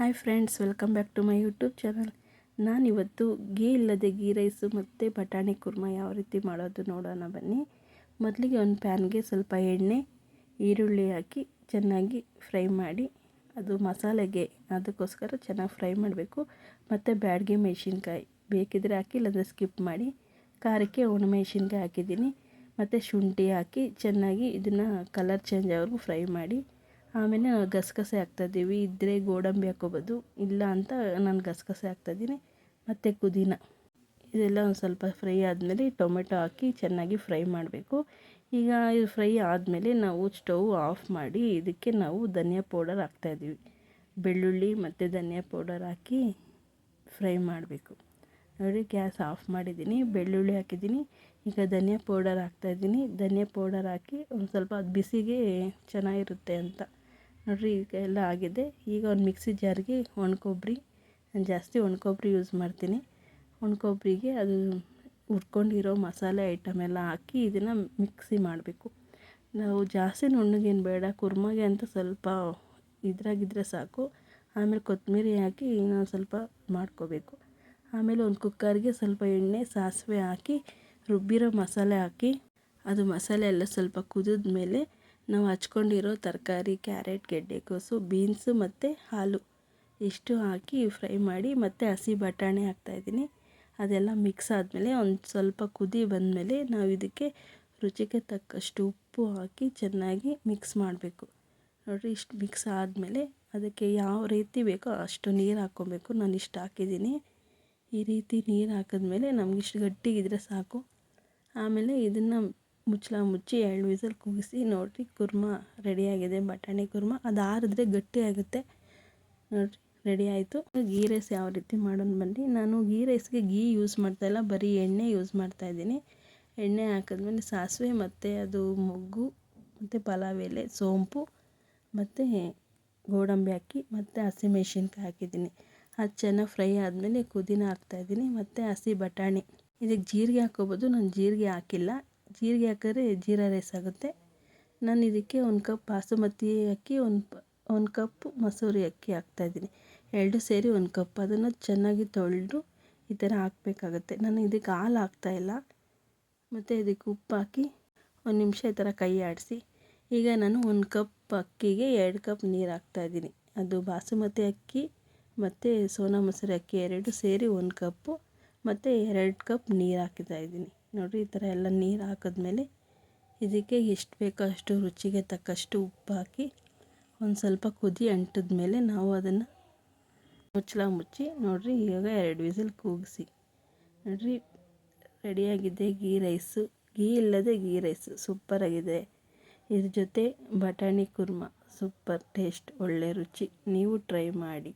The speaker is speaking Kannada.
Hi friends, welcome back to my YouTube channel. ನಾನಿವತ್ತು ಗೀ ಇಲ್ಲದೆ ಗೀ ರೈಸು ಮತ್ತು ಬಟಾಣಿ ಕುರ್ಮ ಯಾವ ರೀತಿ ಮಾಡೋದು ನೋಡೋಣ ಬನ್ನಿ. ಮೊದಲಿಗೆ ಒಂದು ಪ್ಯಾನ್ಗೆ ಸ್ವಲ್ಪ ಎಣ್ಣೆ, ಈರುಳ್ಳಿ ಹಾಕಿ ಚೆನ್ನಾಗಿ ಫ್ರೈ ಮಾಡಿ, ಅದು ಮಸಾಲೆಗೆ ಅದಕ್ಕೋಸ್ಕರ ಚೆನ್ನಾಗಿ ಫ್ರೈ ಮಾಡಬೇಕು. ಮತ್ತು ಬ್ಯಾಡ್ಗೆ ಮೆಣಸಿನ್ಕಾಯಿ ಬೇಕಿದ್ರೆ ಹಾಕಿ, ಇಲ್ಲಾಂದರೆ ಸ್ಕಿಪ್ ಮಾಡಿ. ಖಾರಕ್ಕೆ ಒಣಮೆಣಸಿನ್ಕಾಯಿ ಹಾಕಿದ್ದೀನಿ. ಮತ್ತು ಶುಂಠಿ ಹಾಕಿ ಚೆನ್ನಾಗಿ ಇದನ್ನು ಕಲರ್ ಚೇಂಜ್ ಆಗೋವರೆಗೂ ಫ್ರೈ ಮಾಡಿ. ಆಮೇಲೆ ಗಸಗಸೆ ಹಾಕ್ತಾಯಿದ್ದೀವಿ ಇದ್ದರೆ ಗೋಡಂಬಿ ಹಾಕ್ಕೋಬೋದು ಇಲ್ಲ ಅಂತ ನಾನು ಗಸಗಸೆ ಹಾಕ್ತಾಯಿದ್ದೀನಿ ಮತ್ತು ಪುದೀನ. ಇದೆಲ್ಲ ಒಂದು ಸ್ವಲ್ಪ ಫ್ರೈ ಆದಮೇಲೆ ಟೊಮೆಟೊ ಹಾಕಿ ಚೆನ್ನಾಗಿ ಫ್ರೈ ಮಾಡಬೇಕು. ಈಗ ಇದು ಫ್ರೈ ಆದಮೇಲೆ ನಾವು ಸ್ಟವ್ ಆಫ್ ಮಾಡಿ ಇದಕ್ಕೆ ನಾವು ಧನಿಯಾ ಪೌಡರ್ ಹಾಕ್ತಾಯಿದ್ದೀವಿ ಬೆಳ್ಳುಳ್ಳಿ ಮತ್ತು ಧನಿಯಾ ಪೌಡರ್ ಹಾಕಿ ಫ್ರೈ ಮಾಡಬೇಕು. ನೋಡಿ, ಗ್ಯಾಸ್ ಆಫ್ ಮಾಡಿದ್ದೀನಿ. ಬೆಳ್ಳುಳ್ಳಿ ಹಾಕಿದ್ದೀನಿ. ಈಗ ಧನಿಯಾ ಪೌಡರ್ ಹಾಕ್ತಾಯಿದ್ದೀನಿ ಧನಿಯಾ ಪೌಡರ್ ಹಾಕಿ ಒಂದು ಸ್ವಲ್ಪ ಅದು ಬಿಸಿಗೆ ಚೆನ್ನಾಗಿರುತ್ತೆ ಅಂತ. ನೋಡಿರಿ, ಈಗ ಎಲ್ಲ ಆಗಿದೆ. ಈಗ ಒಂದು ಮಿಕ್ಸಿ ಜಾರ್ಗೆ ಒಣಕೊಬ್ಬರಿ ನಾನು ಜಾಸ್ತಿ ಒಣಕೊಬ್ಬರಿ ಯೂಸ್ ಮಾಡ್ತೀನಿ. ಒಣಕೊಬ್ಬರಿಗೆ ಅದು ಹುರ್ಕೊಂಡಿರೋ ಮಸಾಲೆ ಐಟಮ್ ಎಲ್ಲ ಹಾಕಿ ಇದನ್ನು ಮಿಕ್ಸಿ ಮಾಡಬೇಕು. ನಾವು ಜಾಸ್ತಿ ನುಣ್ಣಗೇನು ಬೇಡ, ಕುರ್ಮಗೆ ಅಂತ ಸ್ವಲ್ಪ ಇದ್ರಾಗಿದ್ದರೆ ಸಾಕು. ಆಮೇಲೆ ಕೊತ್ತಂಬರಿ ಹಾಕಿ ಇನ್ನೊಂದು ಸ್ವಲ್ಪ ಮಾಡ್ಕೋಬೇಕು. ಆಮೇಲೆ ಒಂದು ಕುಕ್ಕರ್ಗೆ ಸ್ವಲ್ಪ ಎಣ್ಣೆ, ಸಾಸಿವೆ ಹಾಕಿ, ರುಬ್ಬಿರೋ ಮಸಾಲೆ ಹಾಕಿ, ಅದು ಮಸಾಲೆ ಎಲ್ಲ ಸ್ವಲ್ಪ ಕುದಿದ ಮೇಲೆ ನಾವು ಹಚ್ಕೊಂಡಿರೋ ತರಕಾರಿ, ಕ್ಯಾರೆಟ್ ಗೆಡ್ಡೆಕೋಸು ಬೀನ್ಸು ಮತ್ತು ಹಾಲು. ಇಷ್ಟು ಹಾಕಿ ಫ್ರೈ ಮಾಡಿ ಮತ್ತು ಹಸಿ ಬಟಾಣಿ ಹಾಕ್ತಾಯಿದ್ದೀನಿ ಅದೆಲ್ಲ ಮಿಕ್ಸ್ ಆದಮೇಲೆ ಒಂದು ಸ್ವಲ್ಪ ಕುದಿ ಬಂದಮೇಲೆ ನಾವು ಇದಕ್ಕೆ ರುಚಿಗೆ ತಕ್ಕಷ್ಟು ಉಪ್ಪು ಹಾಕಿ ಚೆನ್ನಾಗಿ ಮಿಕ್ಸ್ ಮಾಡಬೇಕು. ನೋಡಿರಿ ಇಷ್ಟು ಮಿಕ್ಸ್ ಆದಮೇಲೆ ಅದಕ್ಕೆ ಯಾವ ರೀತಿ ಬೇಕೋ ಅಷ್ಟು ನೀರು ಹಾಕ್ಕೊಬೇಕು. ನಾನು ಇಷ್ಟು ಹಾಕಿದ್ದೀನಿ. ಈ ರೀತಿ ನೀರು ಹಾಕಿದ್ಮೇಲೆ ನಮಗಿಷ್ಟು ಗಟ್ಟಿಗಿದ್ರೆ ಸಾಕು. ಆಮೇಲೆ ಇದನ್ನು ಮುಚ್ಚಳ ಮುಚ್ಚಿ ಎರಡು ವಿಸಲ್ ಕೂಗಿಸಿ ನೋಡಿರಿ ಕುರ್ಮ ರೆಡಿಯಾಗಿದೆ ಬಟಾಣಿ ಕುರ್ಮ. ಅದು ಆರಿದ್ರೆ ಗಟ್ಟಿ ಆಗುತ್ತೆ. ನೋಡಿರಿ ರೆಡಿ ಆಯಿತು. ಗೀ ರೈಸ್ ಯಾವ ರೀತಿ ಮಾಡೋಣ ಬನ್ನಿ. ನಾನು ಗೀ ರೈಸ್ಗೆ ಗೀ ಯೂಸ್ ಮಾಡ್ತಾಯಿಲ್ಲ ಬರೀ ಎಣ್ಣೆ ಯೂಸ್ ಮಾಡ್ತಾಯಿದ್ದೀನಿ ಎಣ್ಣೆ ಹಾಕಿದ್ಮೇಲೆ ಸಾಸಿವೆ ಮತ್ತು ಅದು ಮೊಗ್ಗು, ಮತ್ತು ಪಲಾವ್ ಎಲೆ ಸೋಂಪು, ಮತ್ತು ಗೋಡಂಬಿ ಹಾಕಿ ಮತ್ತು ಹಸಿಮೆಣ್ಸಿನ್ಕಾಯಿ ಹಾಕಿದ್ದೀನಿ. ಅದು ಚೆನ್ನಾಗಿ ಫ್ರೈ ಆದಮೇಲೆ ಪುದೀನ ಹಾಕ್ತಾಯಿದ್ದೀನಿ ಮತ್ತು ಹಸಿ ಬಟಾಣಿ. ಇದಕ್ಕೆ ಜೀರಿಗೆ ಹಾಕ್ಕೋಬೋದು ನಾನು ಜೀರಿಗೆ ಹಾಕಿಲ್ಲ. ಜೀರಿಗೆ ಹಾಕಿದ್ರೆ ಜೀರಾ ರೈಸ್ ಆಗುತ್ತೆ. ನಾನು ಇದಕ್ಕೆ ಒಂದು ಕಪ್ ಬಾಸುಮತಿ ಅಕ್ಕಿ, ಒಂದು ಒಂದು ಕಪ್ ಮಸೂರಿ ಅಕ್ಕಿ ಹಾಕ್ತಾಯಿದ್ದೀನಿ ಎರಡು ಸೇರಿ ಒಂದು ಕಪ್ ಅದನ್ನು ಚೆನ್ನಾಗಿ ತೊಳೆದು ಈ ಥರ ಹಾಕಬೇಕಾಗುತ್ತೆ. ನಾನು ಇದಕ್ಕೆ ಹಾಲು ಹಾಕ್ತಾಯಿಲ್ಲ ಮತ್ತು ಇದಕ್ಕೆ ಉಪ್ಪು ಹಾಕಿ ಒಂದು ನಿಮಿಷ ಈ ಥರ ಕೈ ಆಡಿಸಿ. ಈಗ ನಾನು ಒಂದು ಕಪ್ ಅಕ್ಕಿಗೆ ಎರಡು ಕಪ್ ನೀರು ಹಾಕ್ತಾಯಿದ್ದೀನಿ ಅದು ಬಾಸುಮತಿ ಅಕ್ಕಿ ಮತ್ತು ಸೋನಾ ಮಸೂರಿ ಅಕ್ಕಿ ಎರಡು ಸೇರಿ ಒಂದು ಕಪ್ಪು ಮತ್ತು ಎರಡು ಕಪ್ ನೀರು ಹಾಕಿತಾಯಿದ್ದೀನಿ ನೋಡಿರಿ ಈ ಥರ ಎಲ್ಲ ನೀರು ಹಾಕಿದ್ಮೇಲೆ ಇದಕ್ಕೆ ಎಷ್ಟು ಬೇಕೋ ಅಷ್ಟು ರುಚಿಗೆ ತಕ್ಕಷ್ಟು ಉಪ್ಪು ಹಾಕಿ ಒಂದು ಸ್ವಲ್ಪ ಕುದಿ ಅಂಟಿದ ಮೇಲೆ ನಾವು ಅದನ್ನು ಮುಚ್ಚಳ ಮುಚ್ಚಿ ನೋಡಿರಿ ಇವಾಗ ಎರಡು ವಿಸಿಲ್ ಕೂಗಿಸಿ. ನೋಡಿರಿ, ರೆಡಿಯಾಗಿದೆ ಗೀ ರೈಸು. ಗೀ ಇಲ್ಲದೆ ಗೀ ರೈಸು. ಸೂಪರಾಗಿದೆ ಇದ್ರ ಜೊತೆ ಬಟಾಣಿ ಕುರ್ಮ. Super taste. ಒಳ್ಳೆ ರುಚಿ. ನೀವು ಟ್ರೈ ಮಾಡಿ.